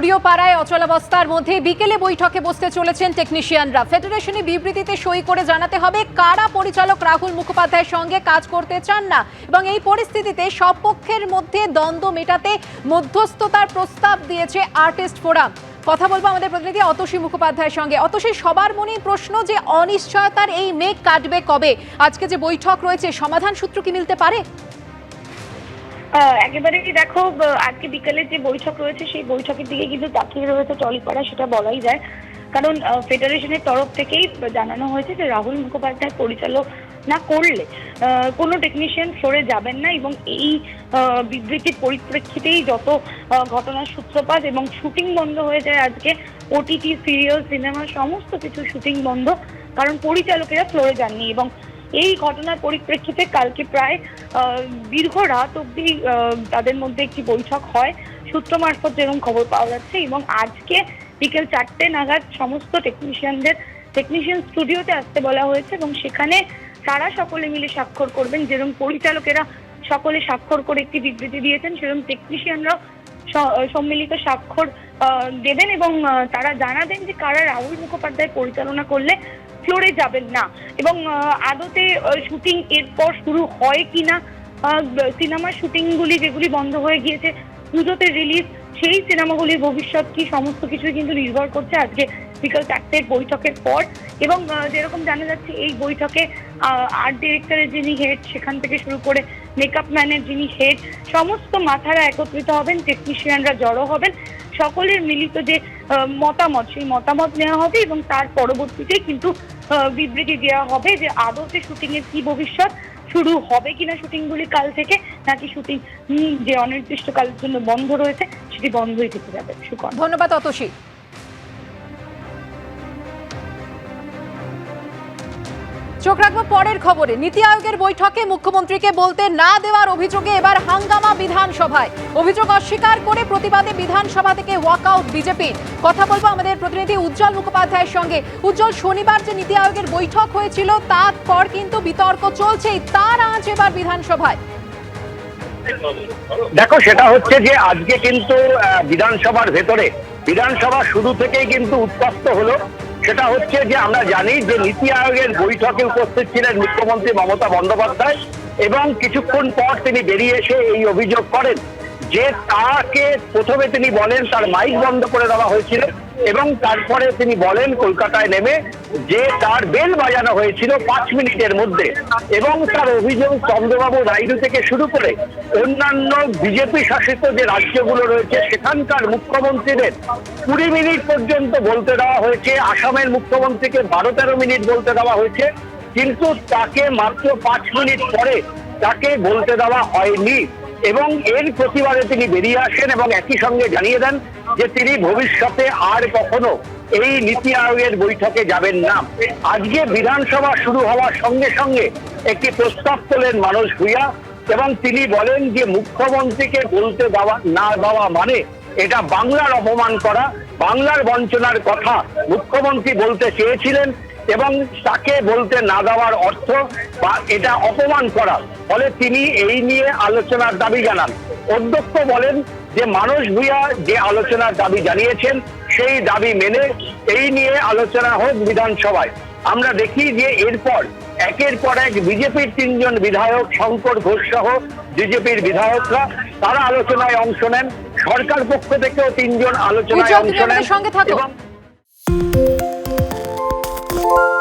Studio পাড়ায় অচলাবস্থার মধ্যে বিকেলে বৈঠকে বসতে চলেছেন টেকনিশিয়ানরা। ফেডারেশনে বিবৃতিতে সই করে জানাতে হবে কারা পরিচালক রাহুল মুখোপাধ্যায়ের সঙ্গে কাজ করতে চান না এবং এই পরিস্থিতিতে সব পক্ষের মধ্যে দ্বন্দ্ব মেটাতে মধ্যস্থতার প্রস্তাব দিয়েছে আর্টিস্ট ফোরাম। কথা বলব আমাদের প্রতিনিধি অতসী মুখোপাধ্যায়ের সঙ্গে। অতসী, সবার মনেই প্রশ্ন যে অনিশ্চয়তার এই মেঘ কাটবে কবে? আজকে যে বৈঠক রয়েছে, সমাধান সূত্র কি মিলতে পারে? একেবারেই দেখো আজকে বিকেলে যে বৈঠক রয়েছে, সেই বৈঠকের দিকে কিন্তু তাকিয়ে রয়েছে টলিপাড়া, সেটা বলাই যায়। কারণ ফেডারেশনের তরফ থেকেই জানানো হয়েছে যে রাহুল মুখোপাধ্যায় পরিচালক না করলে কোনো টেকনিশিয়ান ফ্লোরে যাবেন না এবং এই বিবৃতির পরিপ্রেক্ষিতেই যত ঘটনার সূত্রপাত এবং শুটিং বন্ধ হয়ে যায় আজকে ওটিটি সিরিয়াল সিনেমা সমস্ত কিছু শুটিং বন্ধ। কারণ পরিচালকেরা ফ্লোরে যাননি এবং এই ঘটনার পরিপ্রেক্ষিতে কালকে প্রায় দীর্ঘ রাত আহ, তাদের মধ্যে একটি বৈঠক হয়। সূত্র মারফত যেরকম খবর পাওয়া যাচ্ছে এবং আজকে বিকেল চারটে নাগাদ সমস্ত টেকনিশিয়ানদের টেকনিশিয়ান স্টুডিওতে আসতে বলা হয়েছে এবং সেখানে তারা সকলে মিলে স্বাক্ষর করবেন। যেরকম পরিচালকেরা সকলে স্বাক্ষর করে একটি বিবৃতি দিয়েছেন সেরকম টেকনিশিয়ানরাও সম্মিলিত স্বাক্ষর দেবেন এবং তারা জানাবেন যে কারা রাহুল মুখোপাধ্যায় পরিচালনা করলে ফ্লোরে যাবেন না। এবং আদতে শুটিং এরপর শুরু হয় কিনা সিনেমার শুটিংগুলি যেগুলি বন্ধ হয়ে গিয়েছে, পুজোতে রিলিজ, সেই সিনেমাগুলির ভবিষ্যৎ কি, সমস্ত কিছুই কিন্তু নির্ভর করছে আজকে বিকাল চারটের বৈঠকের পর। এবং যেরকম জানা যাচ্ছে, এই বৈঠকে আর্ট ডিরেক্টরের যিনি হেড সেখান থেকে শুরু করে মেকআপ ম্যানের যিনি হেড সমস্ত মাথারা একত্রিত হবেন টেকনিশিয়ানরা জড়ো হবেন। সকলের মিলিত যে মতামত, সেই মতামত নেওয়া হবে এবং তার পরবর্তীতে কিন্তু বিবৃতি দেওয়া হবে যে আদতে শুটিং এর কি ভবিষ্যৎ, শুরু হবে কিনা শুটিংগুলি কাল থেকে, নাকি শুটিং যে অনির্দিষ্টকালের জন্য বন্ধ রয়েছে, সেটি বন্ধই থেকে যাবে। ধন্যবাদ, অতসী। চোখ রাখব পরের খবরে। নীতি আয়োগের বৈঠকে মুখ্যমন্ত্রীকে বলতে না দেওয়ার অভিযোগে এবার হাঙ্গামা বিধানসভায়। অভিযোগ অস্বীকার করে প্রতিবাদে বিধানসভা থেকে ওয়াকআউট বিজেপির কথা বলব আমাদের প্রতিনিধি উজ্জ্বল মুখোপাধ্যায়ের সঙ্গে। উজ্জ্বল, শনিবার যে নীতি আয়োগের বৈঠক হয়েছিল তারপর কিন্তু বিতর্ক চলছেই। তার আজ এবার বিধানসভায়। দেখো, সেটা হচ্ছে যে আজকে কিন্তু বিধানসভার ভেতরে, বিধানসভা শুরু থেকেই কিন্তু উত্তপ্ত হলো। সেটা হচ্ছে যে আমরা জানি যে নীতি আয়োগের বৈঠকে উপস্থিত ছিলেন মুখ্যমন্ত্রী মমতা বন্দ্যোপাধ্যায় এবং কিছুক্ষণ পর তিনি বেরিয়ে এসে এই অভিযোগ করেন। যে তাকে প্রথমে তিনি বলেন তার মাইক বন্ধ করে দেওয়া হয়েছিল এবং তারপরে তিনি বলেন কলকাতায় নেমে যে তার বেল বাজানো হয়েছিল পাঁচ মিনিটের মধ্যে এবং তার অভিযোগ চন্দ্রবাবু নাইডু থেকে শুরু করে অন্যান্য বিজেপি শাসিত যে রাজ্যগুলো রয়েছে, সেখানকার মুখ্যমন্ত্রীদের কুড়ি মিনিট পর্যন্ত বলতে দেওয়া হয়েছে, আসামের মুখ্যমন্ত্রীকে বারো তেরো মিনিট বলতে দেওয়া হয়েছে, কিন্তু তাকে মাত্র পাঁচ মিনিট পরে তাকে বলতে দেওয়া হয়নি। এবং এর প্রতিবাদে তিনি বেরিয়ে আসেন এবং একই সঙ্গে জানিয়ে দেন যে তিনি ভবিষ্যতে আর কখনো এই নীতি আয়োগের বৈঠকে যাবেন না। আজকে বিধানসভা শুরু হওয়ার সঙ্গে সঙ্গে একটি প্রস্তাব তোলেন মানুষ ভূঁইয়া এবং তিনি বলেন যে মুখ্যমন্ত্রীকে বলতে দেওয়া না দেওয়া মানে এটা বাংলার অপমান করা। বাংলার বঞ্চনার কথা মুখ্যমন্ত্রী বলতে চেয়েছিলেন। এবং তাকে বলতে না দেওয়ার অর্থ বা এটা অপমান করা। ফলে তিনি এই নিয়ে আলোচনার দাবি জানান। অধ্যক্ষ বলেন যে মানুষ ভূঁইয়া যে আলোচনার দাবি জানিয়েছেন সেই দাবি মেনে এই নিয়ে আলোচনা হোক বিধানসভায়। আমরা দেখি যে এরপর একের পর এক বিজেপির তিনজন বিধায়ক শঙ্কর ঘোষ সহ বিজেপির বিধায়করা তারা আলোচনায় অংশ নেন। সরকার পক্ষ থেকেও তিনজন আলোচনায় অংশ নেন সঙ্গে you